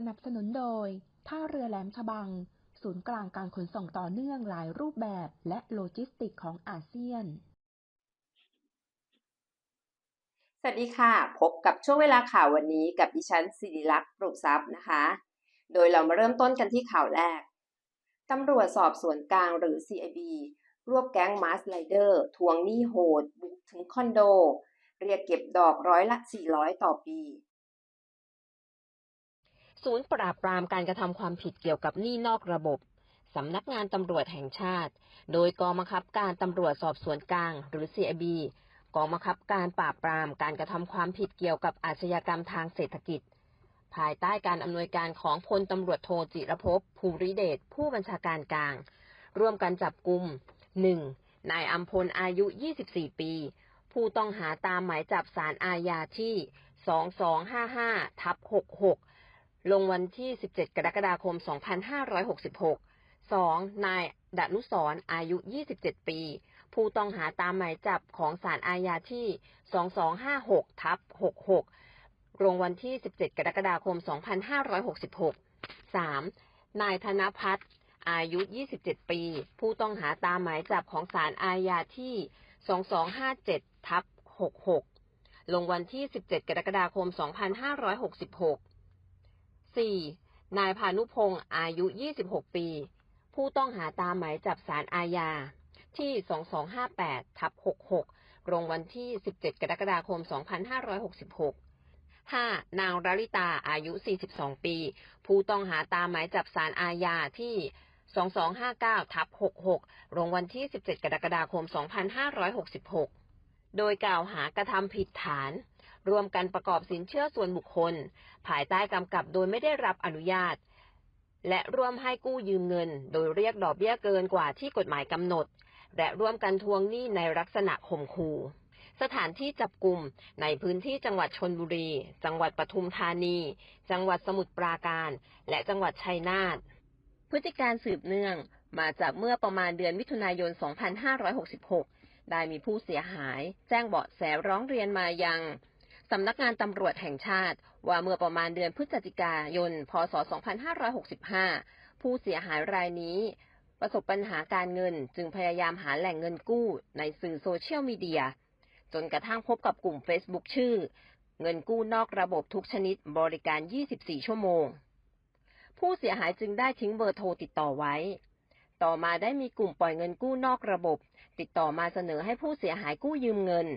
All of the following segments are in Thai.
สนับสนุนโดย ท่าเรือแหลมฉบัง ศูนย์กลางการขนส่งต่อเนื่องหลายรูปแบบและโลจิสติกของอาเซียน สวัสดีค่ะ พบกับช่วงเวลาข่าววันนี้กับดิฉันสิริลักษณ์ปรุกทรัพย์นะคะ โดยเรามาเริ่มต้นกันที่ข่าวแรก ตำรวจสอบสวนกลางหรือ CIB รวบแก๊งมาสไลเดอร์ทวงหนี้โหด บุกถึงคอนโด เรียกเก็บดอกร้อยละ 400 ต่อปี ศูนย์ปราบปรามการกระทำความผิดเกี่ยวกับหนี้นอกระบบสำนักงานตำรวจแห่งชาติ โดยกองบังคับการตำรวจสอบสวนกลาง หรือ CIB กองบังคับการปราบปรามการกระทำความผิดเกี่ยวกับอาชญากรรมทางเศรษฐกิจ ภายใต้การอำนวยการของพลตำรวจโทจิรภพภูริเดชผู้บัญชาการกลาง ร่วมกันจับกลุ่ม 1. นายอัมพลอายุ 24 ปี ผู้ต้องหาตามหมายจับสารอาญาที่ 2255ทับ66 ลงวันที่ 17 กรกฎาคม 2566 2. นายดนุสรณ์อายุ 27 ปี ผู้ต้องหาตามหมายจับของศาลอาญาที่ 2256ทับ66 ลงวันที่ 17 กรกฎาคม 2566 3. นายธนพัฒน์อายุ 27 ปี ผู้ต้องหาตามหมายจับของศาลอาญาที่ 2257ทับ66 ลงวันที่ 17 กรกฎาคม 2566 4. นายพานุพงศ์อายุ 26 ปี ผู้ต้องหาตามหมายจับสารอาญา ที่ 2258ทับ66ลงวันที่ 17 กรกฎาคม 2566 5. นางราลิตาอายุ 42 ปี ผู้ต้องหาตามหมายจับสารอาญาที่ 2259ทับ66ลงวันที่ 17 กรกฎาคม 2566 โดยกล่าวหากระทำผิดฐาน รวมกันประกอบสินเชื่อส่วนบุคคล ภายใต้กำกับโดยไม่ได้รับอนุญาต และร่วมให้กู้ยืมเงิน โดยเรียกดอกเบี้ยเกินกว่าที่กฎหมายกำหนด และร่วมกันทวงหนี้ในลักษณะข่มขู่สถานที่จับกลุ่มในพื้นที่จังหวัดชนบุรี จังหวัดปทุมธานี จังหวัดสมุทรปราการ และจังหวัดชัยนาท พฤติการสืบเนื่องมาจากเมื่อประมาณเดือนมิถุนายน 2566 ได้มีผู้เสียหาย แจ้งเบาะแสร้องเรียนมายัง สำนักงานตำรวจแห่งชาติ ว่าเมื่อประมาณเดือนพฤศจิกายน พศ 2565 ผู้เสียหายรายนี้ ประสบปัญหาการเงินจึงพยายามหาแหล่งเงินกู้ในสื่อโซเชียลมีเดีย จนกระทั่งพบกับกลุ่ม Facebook ชื่อ เงินกู้นอกระบบทุกชนิดบริการ 24 ชั่วโมง ผู้เสียหายจึงได้ทิ้งเบอร์โทรติดต่อไว้ ต่อมาได้มีกลุ่มปล่อยเงินกู้นอกระบบ ติดต่อมาเสนอให้ผู้เสียหายกู้ยืมเงิน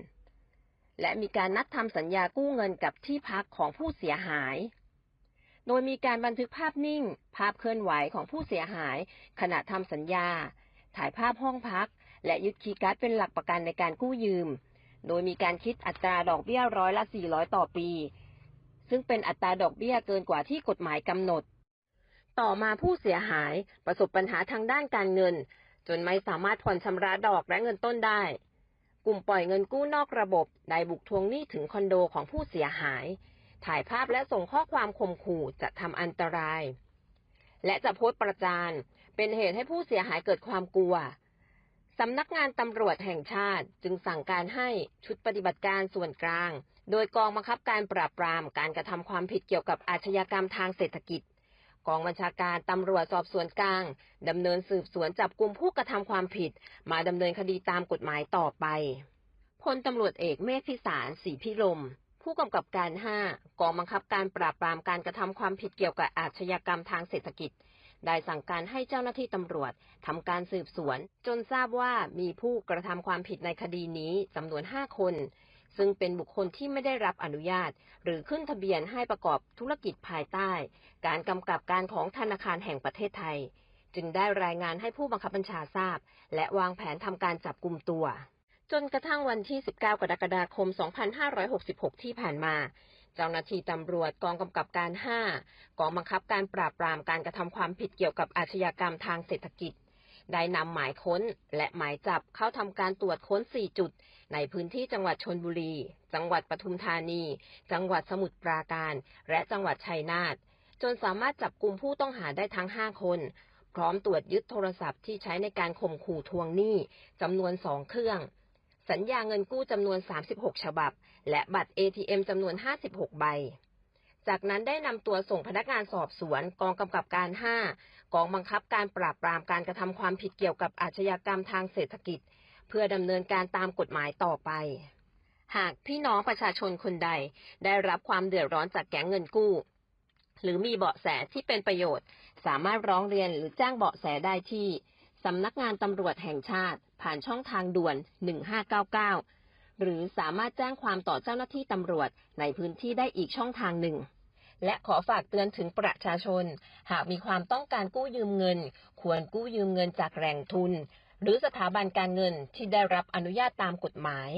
และมีการนัดทำสัญญากู้เงินกับที่พักของผู้เสียหาย โดยมีการบันทึกภาพนิ่ง ภาพเคลื่อนไหวของผู้เสียหาย ขณะทำสัญญา ถ่ายภาพห้องพัก และยึดคีย์การ์ดเป็นหลักประกันในการกู้ยืม โดยมีการคิดอัตราดอกเบี้ยร้อยละ 400 ต่อปี ซึ่งเป็นอัตราดอกเบี้ยเกินกว่าที่กฎหมายกำหนด ต่อมาผู้เสียหายประสบปัญหาทางด้านการเงิน จนไม่สามารถผ่อนชำระดอกและเงินต้นได้ กลุ่มปล่อยเงินกู้นอกระบบได้บุกทวงหนี้ถึงคอนโดของผู้เสียหาย ถ่ายภาพและส่งข้อความข่มขู่จะทำอันตราย และจะโพสต์ประจานเป็นเหตุให้ผู้เสียหายเกิดความกลัวสำนักงานตำรวจแห่งชาติจึงสั่งการให้ชุดปฏิบัติการส่วนกลาง โดยกองบังคับการปราบปรามการกระทำความผิดเกี่ยวกับอาชญากรรมทางเศรษฐกิจ กองบัญชาการตำรวจสอบสวนกลางดำเนินสืบสวนจับกลุ่มผู้กระทำความผิด มาดำเนินคดีตามกฎหมายต่อไปพลตำรวจเอกเมฆพิสารศรีพิรมผู้กำกับการ 5 กองบังคับการปราบปรามการกระทำความผิดเกี่ยวกับอาชญากรรมทางเศรษฐกิจ ได้สั่งการให้เจ้าหน้าที่ตำรวจทำการสืบสวน จนทราบว่ามีผู้กระทำความผิดในคดีนี้จำนวน 5 คน ซึ่งเป็นบุคคลที่ไม่ได้รับอนุญาต หรือขึ้นทะเบียนให้ประกอบธุรกิจภายใต้ การกำกับการของธนาคารแห่งประเทศไทย จึงได้รายงานให้ผู้บังคับบัญชาทราบ และวางแผนทำการจับกลุ่มตัว จนกระทั่งวันที่ 19 กรกฎาคม 2566 ที่ผ่านมาเจ้าหน้าที่ตำรวจกองกำกับการ 5 กองบังคับการปราบปรามการกระทำความผิดเกี่ยวกับอาชญากรรมทางเศรษฐกิจ ได้นำหมายค้นและหมายจับเข้าทำการตรวจค้น 4 จุด ในพื้นที่จังหวัดชนบุรี จังหวัดปทุมธานี จังหวัดสมุทรปราการ และจังหวัดชัยนาท จนสามารถจับกลุ่มผู้ต้องหาได้ทั้ง 5 คน พร้อมตรวจยึดโทรศัพท์ที่ใช้ในการข่มขู่ทวงหนี้จำนวน 2 เครื่อง สัญญาเงินกู้จำนวน 36 ฉบับ และบัตร ATM จำนวน 56 ใบ จากนั้นได้นำตัวส่งพนักงานสอบสวน กองกำกับการ 5 กองบังคับการปราบปรามการกระทำความผิดเกี่ยวกับอาชญากรรมทางเศรษฐกิจ เพื่อดำเนินการตามกฎหมายต่อไปหากพี่น้องประชาชนคนใด ได้รับความเดือดร้อนจากแก๊งเงินกู้ หรือมีเบาะแสที่เป็นประโยชน์ สามารถร้องเรียนหรือแจ้งเบาะแสได้ที่ สำนักงานตำรวจแห่งชาติ ผ่านช่องทางด่วน 1599 หรือสามารถแจ้งความต่อเจ้าหน้าที่ตำรวจในพื้นที่ได้อีกช่องทางหนึ่ง และขอฝากเตือนถึงประชาชน หากมีความต้องการกู้ยืมเงิน ควรกู้ยืมเงินจากแหล่งทุน หรือสถาบันการเงินที่ได้รับอนุญาตตามกฎหมาย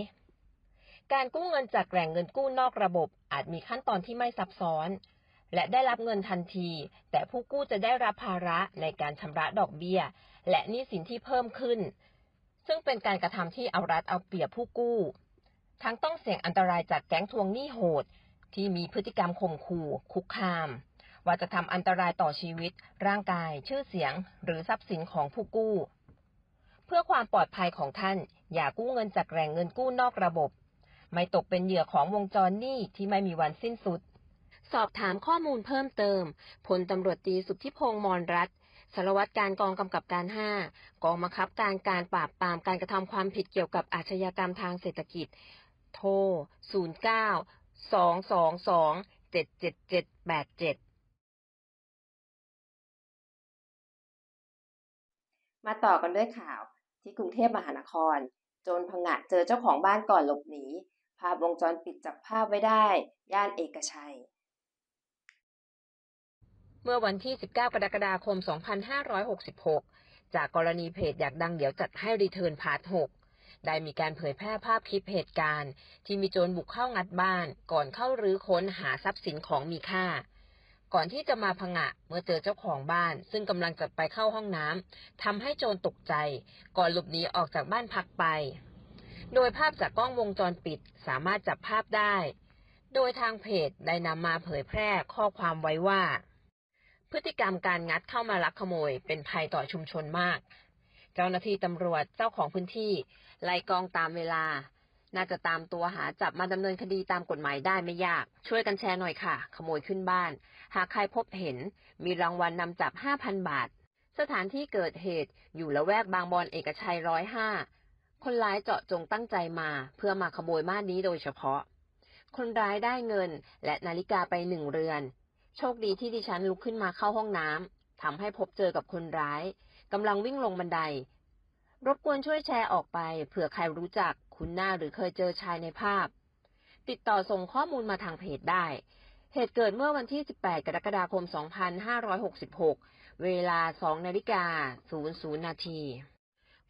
การกู้เงินจากแหล่งเงินกู้นอกระบบ อาจมีขั้นตอนที่ไม่ซับซ้อน และได้รับเงินทันที แต่ผู้กู้จะได้รับภาระในการชำระดอกเบี้ย และหนี้สินที่เพิ่มขึ้นซึ่งเป็นการกระทำที่เอารัดเอาเปรียบผู้กู้ ทั้งต้องเสี่ยงอันตรายจากแก๊งทวงหนี้โหด ที่มีพฤติกรรมข่มขู่ คุกคาม ว่าจะทำอันตรายต่อชีวิต ร่างกาย ชื่อเสียง หรือทรัพย์สินของผู้กู้ เพื่อความปลอดภัยของท่าน อย่ากู้เงินจากแหล่งเงินกู้นอกระบบ ไม่ตกเป็นเหยื่อของวงจรหนี้ที่ไม่มีวันสิ้นสุด สอบถามข้อมูลเพิ่มเติมพลตำรวจตรีสุทธิพงษ์มรรัตสารวัตรการกองกำกับการ 5 กองบังคับการการปราบปรามการกระทำความผิดเกี่ยวกับอาชญากรรมทางเศรษฐกิจ โทร 09 222 77787 มาต่อกันด้วยข่าวที่กรุงเทพมหานคร โจรผงะเจอเจ้าของบ้านก่อนหลบหนี ภาพวงจรปิดจับภาพไว้ได้ ย่านเอกชัยเมื่อวันที่ 19 กรกฎาคม 2566 จากกรณีเพจอยากดังเดี๋ยวจัดให้รีเทิร์นพาร์ท 6 ได้มีการเผยแพร่ภาพคลิปเหตุการณ์ ที่มีโจรบุกเข้างัดบ้าน ก่อนเข้ารื้อค้นหาทรัพย์สินของมีค่า ก่อนที่จะมาพังะเมื่อเจอเจ้าของบ้าน ซึ่งกำลังจะไปเข้าห้องน้ำทำให้โจรตกใจ ก่อนหลบหนีออกจากบ้านพักไป โดยภาพจากกล้องวงจรปิดสามารถจับภาพได้ โดยทางเพจได้นำมาเผยแพร่ข้อความไว้ว่าพฤติกรรมการงัดเข้ามาลักขโมยเป็นภัยต่อชุมชนมาก เจ้าหน้าที่ตำรวจเจ้าของพื้นที่ ไล่กองตามเวลา น่าจะตามตัวหาจับมาดำเนินคดีตามกฎหมายได้ไม่ยาก ช่วยกันแชร์หน่อยค่ะ ขโมยขึ้นบ้าน หากใครพบเห็น มีรางวัลนำจับ 5,000 บาท สถานที่เกิดเหตุอยู่ละแวกบางบอนเอกชัยร้อยห้าคนร้ายเจาะจงตั้งใจมา เพื่อมาขโมยบ้านนี้โดยเฉพาะ คนร้ายได้เงินและนาฬิกาไปหนึ่งเรือน โชคดีที่ดิฉันลุกขึ้นมาเข้าห้องน้ำทำให้พบเจอกับคนร้าย กำลังวิ่งลงบันได รบกวนช่วยแชร์ออกไป เผื่อใครรู้จักคุ้นหน้าหรือเคยเจอชายในภาพ ติดต่อส่งข้อมูลมาทางเพจได้ เหตุเกิดเมื่อวันที่ 18 กรกฎาคม 2566 เวลา 2 นาฬิกา 00 นาที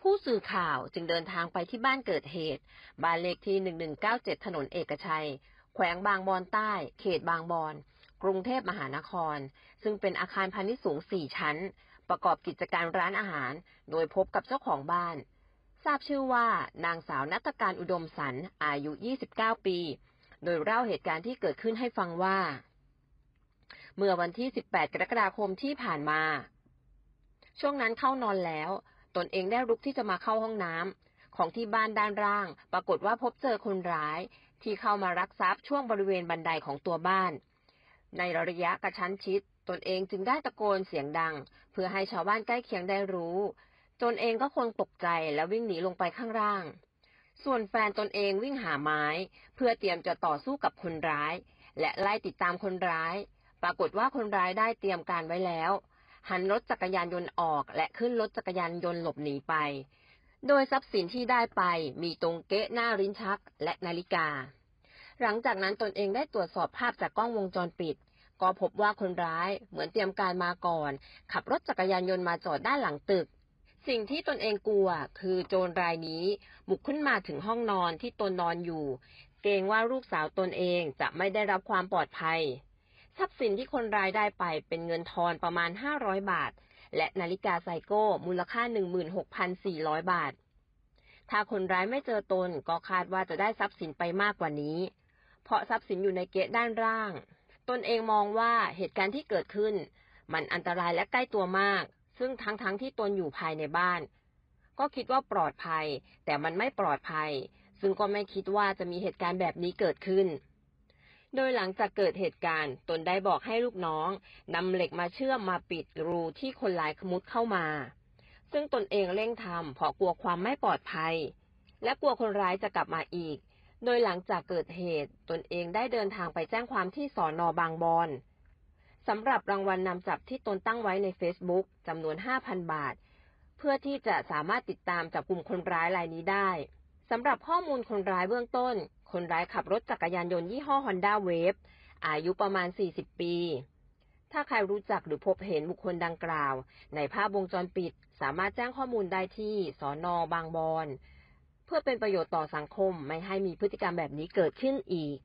ผู้สื่อข่าวจึงเดินทางไปที่บ้านเกิดเหตุ บ้านเลขที่ 1197 ถนนเอกชัย แขวงบางบอนใต้ เขตบางบอน กรุงเทพมหานคร ซึ่งเป็นอาคารพาณิชย์สูง 4 ชั้น ประกอบกิจการร้านอาหาร โดยพบกับเจ้าของบ้าน ทราบชื่อว่านางสาวนัตการอุดมสันอายุ 29 ปี โดยเล่าเหตุการณ์ที่เกิดขึ้นให้ฟังว่า เมื่อวันที่ 18 กรกฎาคมที่ผ่านมา ช่วงนั้นเข้านอนแล้ว ตนเองได้ลุกที่จะมาเข้าห้องน้ำของที่บ้านด้านล่าง ปรากฏว่าพบเจอคนร้าย ที่เข้ามารักทรัพย์ช่วงบริเวณบันไดของตัวบ้าน ในระยะกระชั้นชิด ตนเองจึงได้ตะโกนเสียงดัง เพื่อให้ชาวบ้านใกล้เคียงได้รู้ ตนเองก็คงตกใจและวิ่งหนีลงไปข้างล่าง ส่วนแฟนตนเองวิ่งหาไม้ เพื่อเตรียมจะต่อสู้กับคนร้าย และไล่ติดตามคนร้าย ปรากฏว่าคนร้ายได้เตรียมการไว้แล้ว หันรถจักรยานยนต์ออกและขึ้นรถจักรยานยนต์หลบหนีไป โดยทรัพย์สินที่ได้ไปมีตรงเก๊ะหน้าลิ้นชักและนาฬิกา หลังจากนั้นตนเองได้ตรวจสอบภาพจากกล้องวงจรปิด ก็พบว่าคนร้ายเหมือนเตรียมการมาก่อน ขับรถจักรยานยนต์มาจอดด้านหลังตึก สิ่งที่ตนเองกลัวคือโจรรายนี้บุกขึ้นมาถึงห้องนอนที่ตนนอนอยู่ เกรงว่าลูกสาวตนเองจะไม่ได้รับความปลอดภัย ทรัพย์สินที่คนร้ายได้ไปเป็นเงินทอนประมาณ 500 บาท และนาฬิกาไซโก้มูลค่า 16,400 บาท ถ้าคนร้ายไม่เจอตนก็คาดว่าจะได้ทรัพย์สินไปมากกว่านี้ เพราะทรัพย์สินอยู่ในเกะด้านล่าง ตนเองมองว่าเหตุการณ์ที่เกิดขึ้น มันอันตรายและใกล้ตัวมาก ซึ่งทั้งๆทที่ตนอยู่ภายในบ้าน ก็คิดว่าปลอดภัย แต่มันไม่ปลอดภัย ซึ่งก็ไม่คิดว่าจะมีเหตุการณ์แบบนี้เกิดขึ้น โดยหลังจากเกิดเหตุการณ์ ตนได้บอกให้ลูกน้องนำเหล็กมาเชื่อมมาปิดรูที่คนร้ายขมุดเข้ามา ซึ่งตนเองเร่งทำเพราะกลัวความไม่ปลอดภัย และกลัวคนร้ายจะกลับมาอีก โดยหลังจากเกิดเหตุ ตนเองได้เดินทางไปแจ้งความที่สอนอบางบอนสำหรับรางวัลนนำจับที่ตนตั้งไว้ใน Facebook จำนวน 5,000 บาท เพื่อที่จะสามารถติดตามจับกลุ่มคนร้ายรายนี้ได้สำหรับข้อมูลคนร้ายเบื้องต้น คนร้ายขับรถจักรยานยนต์ยี่ห้อ Honda Wave อายุประมาณ 40 ปี ถ้าใครรู้จักหรือพบเห็นบุคคลดังกล่าว ในภาพวงจรปิด สามารถแจ้งข้อมูลได้ที่สอนอบางบอน พื่อเป็นประโยชน์ต่อสังคมไม่ให้มีพฤติกรรมแบบนี้เกิดขึ้นอีก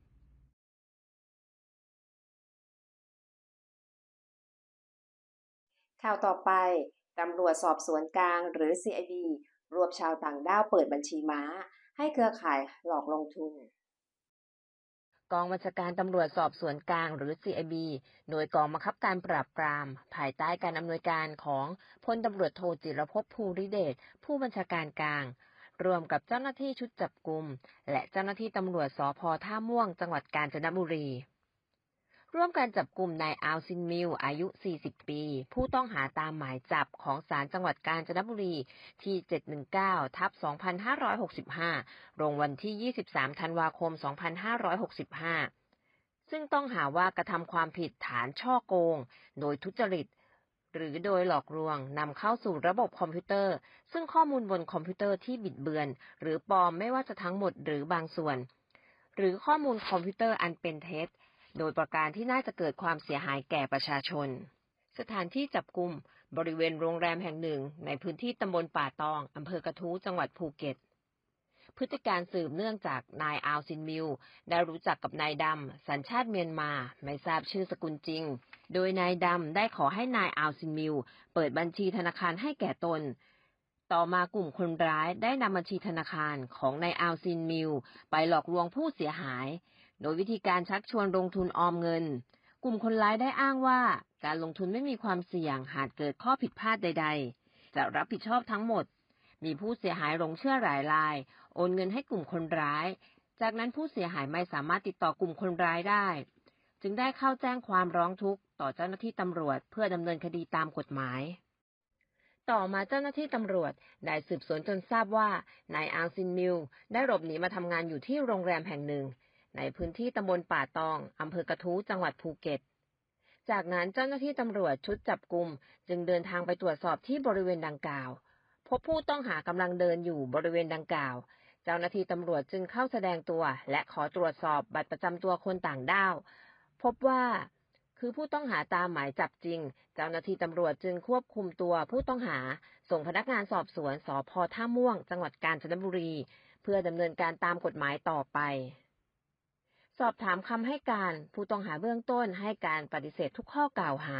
ข่าวต่อไป ตำรวจสอบสวนกลางหรือ CID รวบชาวต่างด้าวเปิดบัญชีม้า ให้เครือข่ายหลอกลงทุน กองบัญชาการตำรวจสอบสวนกลางหรือ CIB โดยกองบังคับการปราบปราม ภายใต้การอำนวยการของพลตำรวจโทจิรภพภูริเดชผู้บัญชาการกลาง รวมกับเจ้าหน้าที่ชุดจับกลุ่มและเจ้าหน้าที่ตำรวจสพท่าม่วง จังหวัดกาญจนบุรี ร่วมการจับกลุ่มนายอัลซินมิลอายุ 40 ปี ผู้ต้องหาตามหมายจับของศาลจังหวัดกาญจนบุรีที่ 719 ทับ 2565 ลงวันที่ 23 ธันวาคม 2565ซึ่งต้องหาว่ากระทำความผิดฐานช่อโกง โดยทุจริต หรือโดยหลอกลวงนำเข้าสู่ระบบคอมพิวเตอร์ ซึ่งข้อมูลบนคอมพิวเตอร์ที่บิดเบือน หรือปลอมไม่ว่าจะทั้งหมดหรือบางส่วน หรือข้อมูลคอมพิวเตอร์อันเป็นเท็จ โดยประการที่น่าจะเกิดความเสียหายแก่ประชาชน สถานที่จับกลุ่มบริเวณโรงแรมแห่งหนึ่ง ในพื้นที่ตำบลป่าตองอำเภอกระทู้จังหวัดภูเก็ต พฤติการสืบเนื่องจากนายอาวซินมิล ได้รู้จักกับนายดำสัญชาติเมียนมา ไม่ทราบชื่อสกุลจริง โดยนายดำได้ขอให้นายอาวซินมิล เปิดบัญชีธนาคารให้แก่ตน ต่อมากลุ่มคนร้ายได้นำบัญชีธนาคารของนายอาวซินมิล ไปหลอกลวงผู้เสียหาย โดยวิธีการชักชวนลงทุนออมเงิน กลุ่มคนร้ายได้อ้างว่าการลงทุนไม่มีความเสี่ยงหากเกิดข้อผิดพลาดใด ๆ จะรับผิดชอบทั้งหมด มีผู้เสียหายหลงเชื่อหลายราย โอนเงินให้กลุ่มคนร้าย จากนั้นผู้เสียหายไม่สามารถติดต่อกลุ่มคนร้ายได้ จึงได้เข้าแจ้งความร้องทุกข์ต่อเจ้าหน้าที่ตำรวจเพื่อดำเนินคดีตามกฎหมาย ต่อมาเจ้าหน้าที่ตำรวจได้สืบสวนจนทราบว่านายอังซินมิลได้หลบหนีมาทำงานอยู่ที่โรงแรมแห่งหนึ่ง ในพื้นที่ตำบลป่าตองอำเภอกระทู้จังหวัดภูเก็ตจากนั้นเจ้าหน้าที่ตำรวจชุดจับกลุ่มจึงเดินทางไปตรวจสอบที่บริเวณดังกล่าว พบผู้ต้องหากำลังเดินอยู่บริเวณดังกล่าว เจ้าหน้าที่ตำรวจจึงเข้าแสดงตัว และขอตรวจสอบบัตรประจำตัวคนต่างด้าว พบว่าคือผู้ต้องหาตามหมายจับจริง เจ้าหน้าที่ตำรวจจึงควบคุมตัวผู้ต้องหา ส่งพนักงานสอบสวนสพท่าม่วง จังหวัดกาญจนบุรี เพื่อดำเนินการตามกฎหมายต่อไป สอบถามคำให้การ ผู้ต้องหาเบื้องต้นให้การปฏิเสธทุกข้อกล่าวหา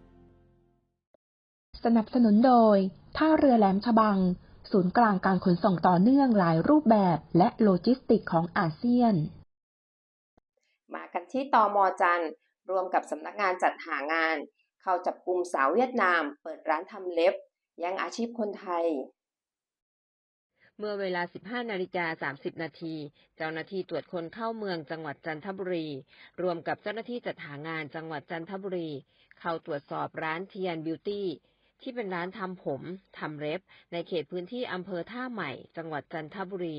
สนับสนุนโดย ท่าเรือแหลมฉบัง ศูนย์กลางการขนส่งต่อเนื่องหลายรูปแบบและโลจิสติกของอาเซียน มากันที่ตอมอจันทร์รวมกับสำนักงานจัดหางาน เข้าจับกลุ่มสาวเวียดนาม เปิดร้านทำเล็บยังอาชีพคนไทยเมื่อเวลา 15 นาฬิกา 30 นาที เจ้าหน้าที่ตรวจคนเข้าเมืองจังหวัดจันทบุรี รวมกับเจ้าหน้าที่จัดหางานจังหวัดจันทบุรี เข้าตรวจสอบร้านเทียนบิวตี้ ที่เป็นร้านทำผมทำเล็บ ในเขตพื้นที่อำเภอท่าใหม่ จังหวัดจันทบุรี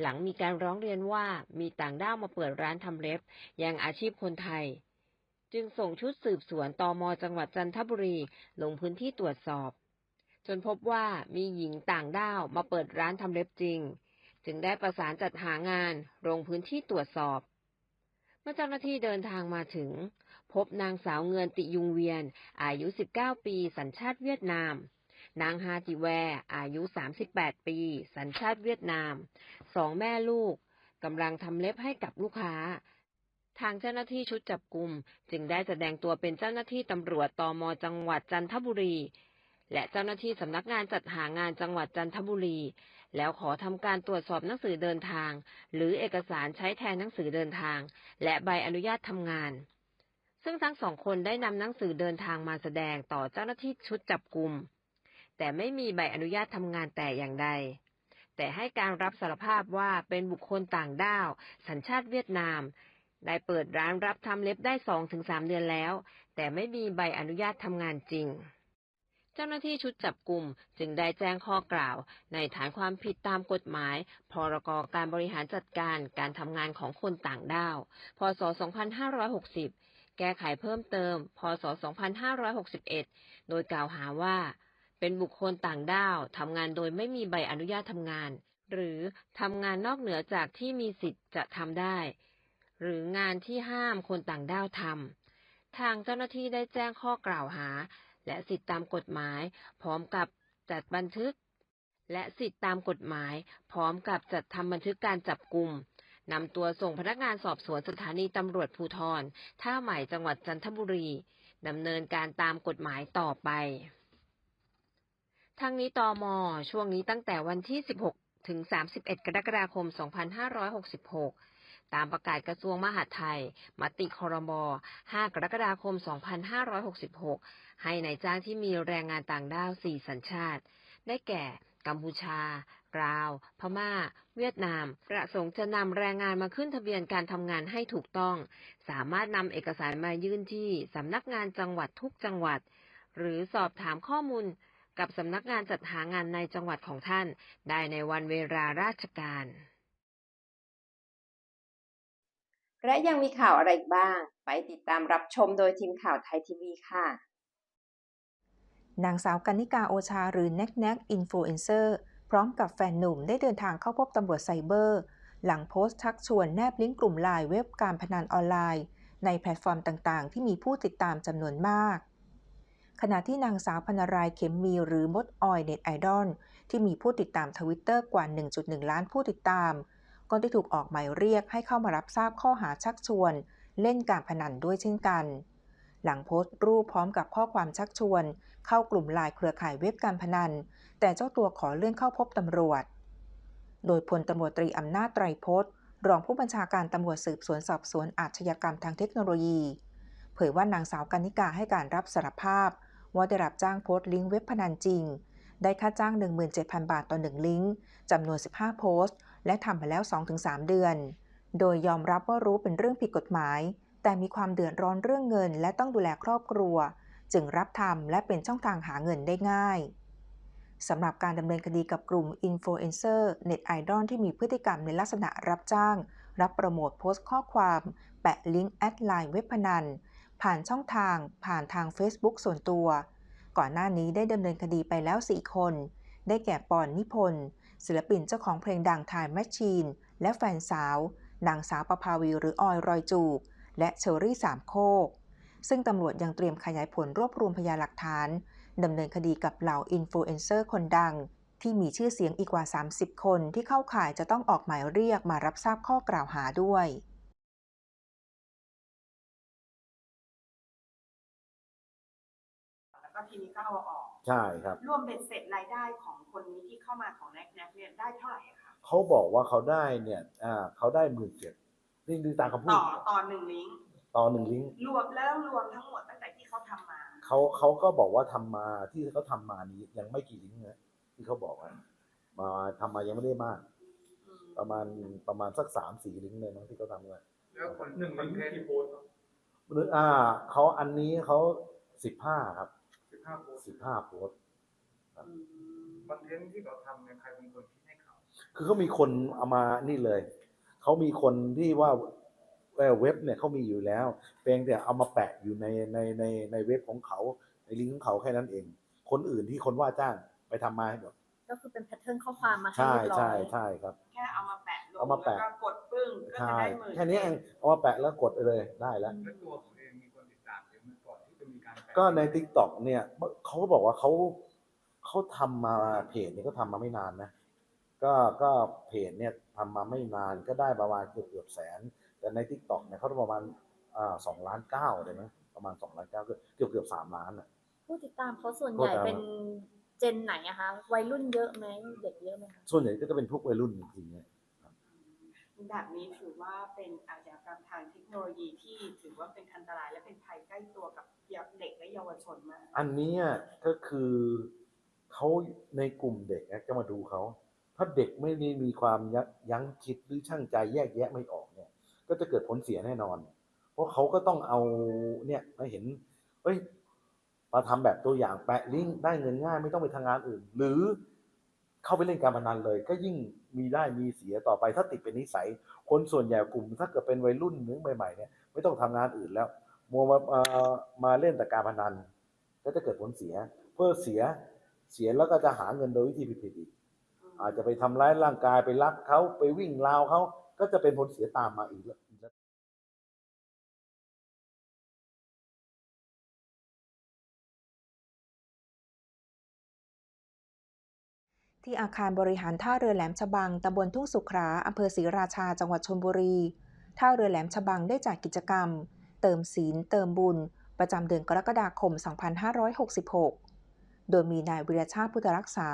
หลังมีการร้องเรียนว่ามีต่างด้าวมาเปิดร้านทำเล็บยังอาชีพคนไทย จึงส่งชุดสืบสวนตมจังหวัดจันทบุรี ลงพื้นที่ตรวจสอบ จนพบว่ามีหญิงต่างด้าวมาเปิดร้านทำเล็บจริง จึงได้ประสานจัดหางานลงพื้นที่ตรวจสอบ เมื่อเจ้าหน้าที่เดินทางมาถึง พบนางสาวเงินติยุงเวียน อายุ 19 ปี สัญชาติเวียดนาม นางฮาจิแว อายุ 38 ปี สัญชาติเวียดนาม สองแม่ลูกกำลังทำเล็บให้กับลูกค้า ทางเจ้าหน้าที่ชุดจับกลุ่มจึงได้แสดงตัวเป็นเจ้าหน้าที่ตำรวจตมจังหวัดจันทบุรี และเจ้าหน้าที่สำนักงานจัดหางานจังหวัดจันทบุรี แล้วขอทำการตรวจสอบหนังสือเดินทาง หรือเอกสารใช้แทนหนังสือเดินทาง และใบอนุญาตทำงาน ซึ่งทั้งสองคนได้นำหนังสือเดินทางมาแสดงต่อเจ้าหน้าที่ชุดจับกลุ่มแต่ไม่มีใบอนุญาตทำงานแต่อย่างใด แต่ให้การรับสารภาพว่าเป็นบุคคลต่างด้าว สัญชาติเวียดนาม ได้เปิดร้านรับทำเล็บได้สองถึงสามเดือนแล้ว แต่ไม่มีใบอนุญาตทำงานจริง เจ้าหน้าที่ชุดจับกลุ่มจึงได้แจ้งข้อกล่าว ในฐานความผิดตามกฎหมาย พรกการบริหารจัดการการทำงานของคนต่างด้าว พศ 2560 แก้ไขเพิ่มเติม พศ 2561 โดยกล่าวหาว่า เป็นบุคคลต่างด้าวทำงานโดยไม่มีใบอนุญาตทำงาน หรือทำงานนอกเหนือจากที่มีสิทธิ์จะทำได้ หรืองานที่ห้ามคนต่างด้าวทำทางเจ้าหน้าที่ได้แจ้งข้อกล่าวหา และสิทธิตามกฎหมาย พร้อมกับจัดบันทึก และสิทธิตามกฎหมาย พร้อมกับจัดทำบันทึกการจับกลุ่มนำตัวส่งพนักงานสอบสวนสถานีตำรวจภูธรท่าใหม่จังหวัดจันทบุรีดำเนินการตามกฎหมายต่อไป ทั้งนี้ตมช่วงนี้ตั้งแต่วันที่ 16 ถึง 31 กรกฎาคม 2566 ตามประกาศกระทรวงมหาดไทย มติคอรม5กรกฎาคม 2566 ให้ในายจ้างที่มีแรงงานต่างด้าว 4 สัญชาติ ได้แก่ กัมพูชาลาว พม่า เวียดนาม ประสงค์จะนำแรงงานมาขึ้นทะเบียนการทำงานให้ถูกต้อง สามารถนำเอกสารมายื่นที่สำนักงานจังหวัดทุกจังหวัด หรือสอบถามข้อมูลกับสำนักงานจัดหางานในจังหวัดของท่าน ได้ในวันเวลาราชการ และยังมีข่าวอะไรอีกบ้าง ไปติดตามรับชมโดยทีมข่าวไทยทีวีค่ะ นางสาวกันนิกาโอชาหรือ n น็กแน็กอินฟลูเอนเซอร์พร้อมกับแฟนหนุ่มได้เดินทางเข้าพบตำรวจไซเบอร์ หลังโพสต์ชักชวนแนบลิงก์กลุ่มไลน์เว็บการพนันออนไลน์ ในแพลตฟอร์มต่างๆ ที่มีผู้ติดตามจำนวนมาก ขณะที่นางสาวพนารายเข็มมีหรือมดออยเน็ตไอดอลที่มีผู้ติดตามทวิตเตอร์กว่า 1.1 ล้านผู้ติดตาม ก็ได้ถูกออกหมายเรียกให้เข้ามารับทราบข้อหาชักชวน เล่นการพนันด้วยเช่นกัน หลังโพสต์รูปพร้อมกับข้อความชักชวน เข้ากลุ่มไลน์เครือข่ายเว็บการพนัน แต่เจ้าตัวขอเลื่อนเข้าพบตำรวจ โดยพลตำรวจตรีอำนาจไตรพจน์รองผู้บัญชาการตำรวจสืบสวนสอบสวนอาชญากรรมทางเทคโนโลยี เผยว่านางสาวกานิกาให้การรับสารภาพ ว่าได้รับจ้างโพสต์ลิงก์เว็บพนันจริง ได้ค่าจ้าง 17,000 บาทต่อหนึ่งลิงก์จำนวน 15 โพสต์ และทำมาแล้ว 2-3 เดือน โดยยอมรับว่ารู้เป็นเรื่องผิดกฎหมาย แต่มีความเดือดร้อนเรื่องเงิน และต้องดูแลครอบครัว จึงรับทำและเป็นช่องทางหาเงินได้ง่ายสำหรับการดำเนินคดีกับกลุ่มอินฟลูเอนเซอร์เน็ตไอดอลที่มีพฤติกรรมในลักษณะรับจ้าง รับโปรโมทโพสต์ข้อความ แปะลิงก์แอดไลน์เว็บพนัน ผ่านช่องทางผ่านทาง Facebook ส่วนตัว ก่อนหน้านี้ได้ดำเนินคดีไปแล้ว 4 คน ได้แก่ปอนนิพนธ์ศิลปินเจ้าของเพลงดังทายแมชชีน และแฟนสาว นางสาวประภาวีหรือออยรอยจูกและเชอรี่สามโคก ซึ่งตำรวจยังเตรียมขยายผลรวบรวมพยานหลักฐานดำเนินคดีกับเหล่าอินฟลูเอนเซอร์คนดัง ที่มีชื่อเสียงอีกกว่า 30 คนที่เข้าข่ายจะต้องออกหมายเรียกมารับทราบข้อกล่าวหาด้วย ก็ทีนี้ก็เอาออกใช่ครับ รวมเบ็ดเสร็จรายได้ของคนนี้ที่เข้ามาของแน็กแน็กเนี่ยได้เท่าไหร่อะคะเขาบอกว่าเขาได้เนี่ย อ่าเขาได้หมื่นเจ็ดนี่ดูตามคำพูต่ดอตอนหนึ่งลิงก์ต่อหนึ่งลิงก์รวมแล้วรวมทั้งหมดตั้งแต่ที่เขาทำมาเขาเขาก็บอกว่าทำมาที่เขาทำมานี้ยังไม่กี่ลิงก์นะที่เขาบอกว่ามาทำมายังไม่ได้มาก อืมประมาณประมาณสักสามสี่ลิงก์เลยมั้งที่เขาทำมาแล้วคนหนึ่งลิงก์กี่โพสต์ครับหรืออ่าเขาอันนี้เขาสิบห้าครับสิบ ห้าโพสต์สิบห้าโพสต์ครับอืมคอนเทนต์ที่เขาทำเนี่ยใครเป็นคนคิดให้เขาคือเขามีคนเอามานี่เลย เขามีคนที่ว่าเอ่อเว็บเนี่ยเขามีอยู่แล้วเพียงแต่เอามาแปะอยู่ในในในในเว็บของเขาในลิงก์ของเขาแค่นั้นเอง คนอื่นที่คนว่าจ้างไปทำมาให้หมดก็คือเป็นแพทเทิร์นข้อความมาให้ใช่เรียบร้อใช่ยใช่ครับ แค่เอามาแปะลงเอามาแปะแล้วก็กดปึ้งก็จะใช่ได้หมื่นแค่นี้เองเอามาแปะแล้วกดไปเลยได้แล้วและตัวของเการแปะก็ใน t ิ k t o k เนี่ยเขาก็บอกว่าเขาเขาทำมาเพจเนี่ยก็ทำมาไม่นานนะ ก็ก็เพจเนี่ยทำมาไม่นานก็ได้ประมาณเกือบเกือบแสน แต่ใน t ิ k t o k เนี่ยเขาได้ประมาณอ่าสองล้านเก้าเลยนะประมาณสองล้านเก้าเกือบเกือบเกือบสามล้านอะผู้ติดตามเขาส่วนผู้ใหญ่ติดตามเป็นเจนไหนอะคะวัยรุ่นเยอะไหมเด็กเยอะไหมคะส่วนใหญ่ก็จะเป็นพวกวัยรุ่นจริงๆเนี่ย แบบนี้ถือว่าเป็นอาชญากรรมทางเทคโนโลยีที่ถือว่าเป็นอันตรายและเป็นภัยใกล้ตัวกับเด็กและเยาวชนมาก อันนี้ก็คือเขาในกลุ่มเด็กนะจะมาดูเขาถ้าเด็กไม่ได้มีความยั้งคิดหรือช่างใจแยกแยะไม่ออกเนี่ย ก็จะเกิดผลเสียแน่นอน เพราะเขาก็ต้องเอาเนี่ยมาเห็นเอ้ยมาทำแบบตัวอย่างแปะลิงก์ได้เงินง่ายไม่ต้องไปทางงานอื่น หรือ เข้าไปเล่นการพนันเลย ก็ยิ่งมีได้มีเสียต่อไปถ้าติดเป็นนิสัย คนส่วนใหญ่กลุ่ม ถ้าเกิดเป็นวัยรุ่นนึงใหม่ๆเนี่ยไม่ต้องทำงานอื่นแล้ว มัวมามามาเล่นแต่การพนัน ก็จะเกิดผลเสีย เพื่อเสียเสียแล้วก็จะหาเงินโดยวิธีผิดๆอีกอาจจะไปทำร้ายร่างกายไปรักเขาไปวิ่งราวเขาก็จะเป็นผลเสียตามมาอีกแล้ว ที่อาคารบริหารท่าเรือแหลมฉบังตำบลทุ่งสุขลาอำเภอศรีราชา จังหวัดชลบุรี ท่าเรือแหลมฉบังได้จัดกิจกรรม เติมศีล เติมบุญ ประจำเดือนกรกฎาคม 2566 โดยมีนายวิรชาติพุทธรักษา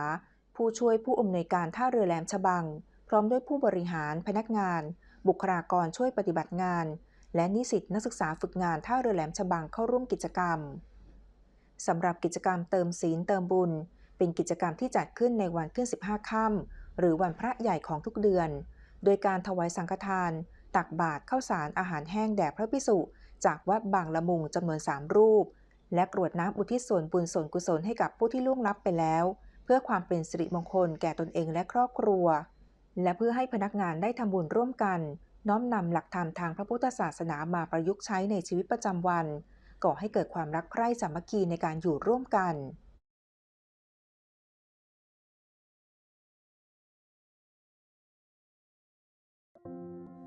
ผู้ช่วยผู้อำนวยการท่าเรือแหลมฉบัง พร้อมด้วยผู้บริหาร พนักงาน บุคลากรช่วยปฏิบัติงาน และนิสิตนักศึกษาฝึกงานท่าเรือแหลมฉบังเข้าร่วมกิจกรรมสำหรับกิจกรรมเติมศีลเติมบุญ เป็นกิจกรรมที่จัดขึ้นในวันขึ้น 15 ค่ำหรือวันพระใหญ่ของทุกเดือน โดยการถวายสังฆทาน ตักบาตรข้าวสารอาหารแห้งแด่พระพิสุจากวัดบางละมุงจำนวน 3 รูป และกรวดน้ำอุทิศส่วนบุญส่วนกุศลให้กับผู้ที่ล่วงลับไปแล้ว เพื่อความเป็นสิริมงคลแก่ตนเองและครอบครัว และเพื่อให้พนักงานได้ทำบุญร่วมกัน น้อมนำหลักธรรมทางพระพุทธศาสนามาประยุกต์ใช้ในชีวิตประจำวันก่อให้เกิดความรักใคร่สามัคคีในการอยู่ร่วมกัน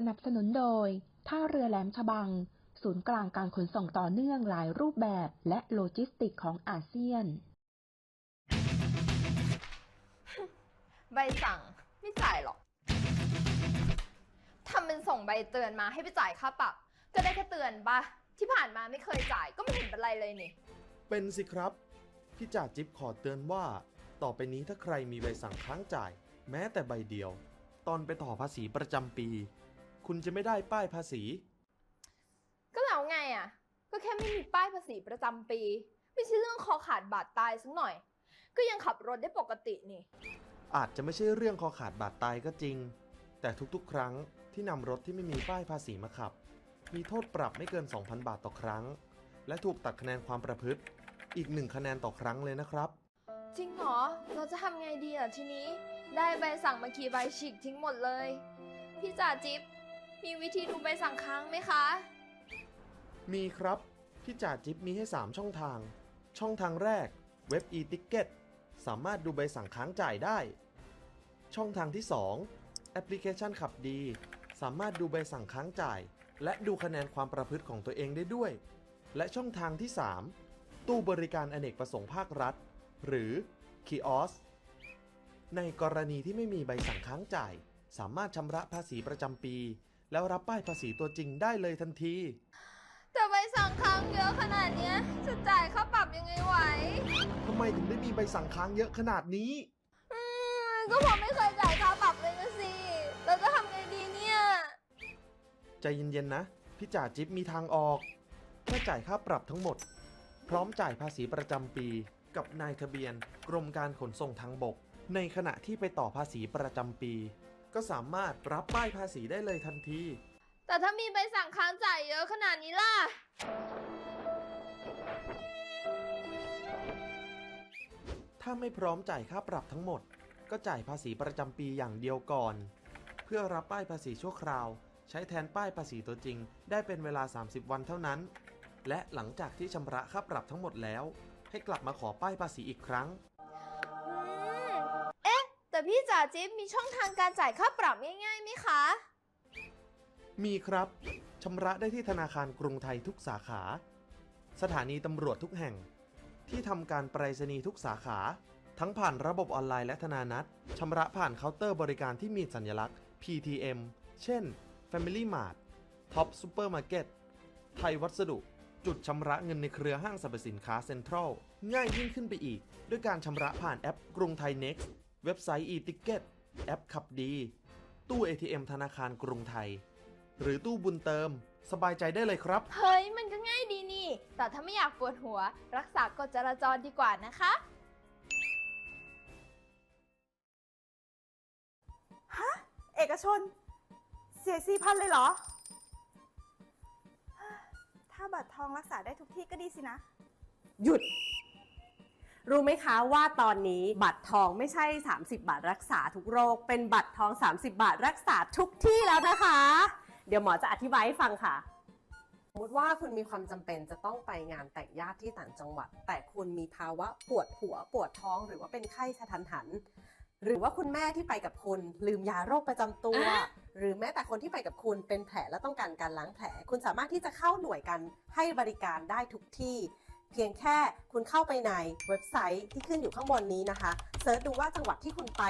สนับสนุนโดย ท่าเรือแหลมฉบัง ศูนย์กลางการขนส่งต่อเนื่องหลายรูปแบบและโลจิสติกของอาเซียน ใบสั่งไม่จ่ายหรอกทำเป็นส่งใบเตือนมาให้ไปจ่ายค่าปรับ ก็ได้แค่เตือนปะที่ผ่านมาไม่เคยจ่ายก็ไม่เห็นเป็นไรเลยนี่ เป็นสิครับ พี่จ่าจิ๊บขอเตือนว่า ต่อไปนี้ถ้าใครมีใบสั่งค้างจ่าย แม้แต่ใบเดียว ตอนไปต่อภาษีประจำปี คุณจะไม่ได้ป้ายภาษี ก็แล้วไงอะ ก็แค่ไม่มีป้ายภาษีประจำปี ไม่ใช่เรื่องคอขาดบาดตายสักหน่อย ก็ยังขับรถได้ปกตินี่ อาจจะไม่ใช่เรื่องคอขาดบาดตายก็จริง แต่ทุกๆ ครั้งที่นำรถที่ไม่มีป้ายภาษีมาขับ มีโทษปรับไม่เกิน 2,000 บาทต่อครั้ง และถูกตัดคะแนนความประพฤติ อีกหนึ่งคะแนนต่อครั้งเลยนะครับ จริงเหรอ เราจะทำไงดีอะทีนี้ ได้ใบสั่งมากี่ใบฉีกทิ้งหมดเลย พี่จ่าจิ๊บ มีวิธีดูใบสั่งค้างไหมคะ มีครับพี่จ่าจิ๊บมีให้ 3 ช่องทาง ช่องทางแรก เว็บ e-ticket สามารถดูใบสั่งค้างจ่ายได้ ช่องทางที่ 2 แอปพลิเคชันขับดี สามารถดูใบสั่งค้างจ่าย และดูคะแนนความประพฤติของตัวเองได้ด้วย และช่องทางที่ 3 ตู้บริการอเนกประสงค์ภาครัฐ หรือ Kiosk ในกรณีที่ไม่มีใบสั่งค้างจ่าย สามารถชำระภาษีประจำปี แล้วรับป้ายภาษีตัวจริงได้เลยทันที แต่ใบสั่งค้างเยอะขนาดเนี้ยจะจ่ายค่าปรับยังไงไหว ทำไมถึงได้มีใบสั่งค้างเยอะขนาดนี้ อืมก็ผมไม่เคยจ่ายค่าปรับเลยนะสิแล้วจะทำไงดีเนี่ย ใจเย็นๆนะ พี่จ่าจิ๊บมีทางออกแค่จ่ายค่าปรับทั้งหมด พร้อมจ่ายภาษีประจำปี กับนายทะเบียน กรมการขนส่งทางบก ในขณะที่ไปต่อภาษีประจำปี ก็สามารถรับป้ายภาษีได้เลยทันที แต่ถ้ามีใบสั่งค้างจ่ายเยอะขนาดนี้ล่ะ ถ้าไม่พร้อมจ่ายค่าปรับทั้งหมด ก็จ่ายภาษีประจำปีอย่างเดียวก่อน เพื่อรับป้ายภาษีชั่วคราว ใช้แทนป้ายภาษีตัวจริง ได้เป็นเวลา 30 วันเท่านั้น และหลังจากที่ชำระค่าปรับทั้งหมดแล้ว ให้กลับมาขอป้ายภาษีอีกครั้งอืมเอ๊ะ แต่พี่จ่าจิ๊บมีช่องทางการจ่ายค่าปรับง่ายๆไหมคะ มีครับชำระได้ที่ธนาคารกรุงไทยทุกสาขา สถานีตำรวจทุกแห่ง ที่ทำการไปรษณีย์ทุกสาขา ทั้งผ่านระบบออนไลน์และธนานัตชำระผ่านเคาน์เตอร์บริการที่มีสัญลักษณ์ PTM เช่น Family Mart Top Supermarket ไทยวัสดุ จุดชำระเงินในเครือห้างสรรพสินค้าเซ็นทรัล ง่ายยิ่งขึ้นไปอีก ด้วยการชำระผ่านแอปกรุงไทย Next เว็บไซต์ e-ticket แอปขับดี ตู้ ATM ธนาคารกรุงไทย หรือตู้บุญเติม สบายใจได้เลยครับ เฮ้ย มันก็ง่ายดีนี่ แต่ถ้าไม่อยากปวดหัว รักษากฎจราจรดีกว่านะคะ เอกชน เสียสี่พันเลยเหรอ ถ้าบัตรทองรักษาได้ทุกที่ก็ดีสินะ หยุด รู้ไหมคะว่าตอนนี้บัตรทองไม่ใช่ 30 บาทรักษาทุกโรค เป็นบัตรทอง 30 บาทรักษาทุกที่แล้วนะคะ เดี๋ยวหมอจะอธิบายให้ฟังค่ะสมมติว่าคุณมีความจำเป็นจะต้องไปงานแต่งญาติที่ต่างจังหวัด แต่คุณมีภาวะปวดหัวปวดท้องหรือว่าเป็นไข้สะทันหัน หรือว่าคุณแม่ที่ไปกับคุณลืมยาโรคประจำตัว หรือแม้แต่คนที่ไปกับคุณเป็นแผลและต้องการการล้างแผล คุณสามารถที่จะเข้าหน่วยกันให้บริการได้ทุกที่ เพียงแค่คุณเข้าไปในเว็บไซต์ที่ขึ้นอยู่ข้างบนนี้นะคะเซิร์ชดูว่าจังหวัดที่คุณไป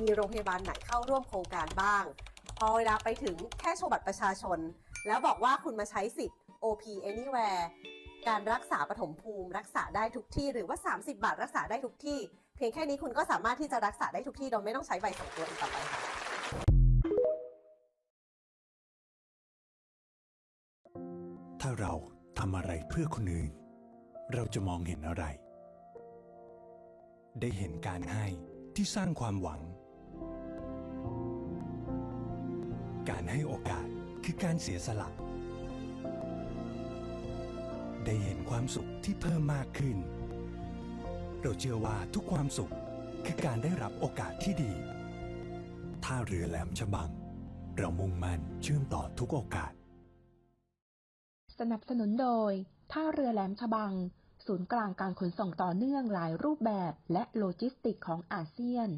มีโรงพยาบาลไหนเข้าร่วมโครงการบ้าง พอเวลาไปถึงแค่โชว์บัตรประชาชน แล้วบอกว่าคุณมาใช้สิทธิ์ OP Anywhere การรักษาปฐมภูมิรักษาได้ทุกที่หรือว่า 30 บาทรักษาได้ทุกที่ เพียงแค่นี้คุณก็สามารถที่จะรักษาได้ทุกที่โดยไม่ต้องใช้ใบส่งตัวอีกต่อไปค่ะถ้าเราทำอะไรเพื่อคนอื่น เราจะมองเห็นอะไร ได้เห็นการให้ที่สร้างความหวัง การให้โอกาสคือการเสียสละ ได้เห็นความสุขที่เพิ่มมากขึ้น เราเชื่อว่าทุกความสุขคือการได้รับโอกาสที่ดีท่าเรือแหลมฉบัง เรามุ่งมั่นเชื่อมต่อทุกโอกาส สนับสนุนโดย ท่าเรือแหลมฉบัง ศูนย์กลางการขนส่งต่อเนื่องหลายรูปแบบและโลจิสติกของอาเซียน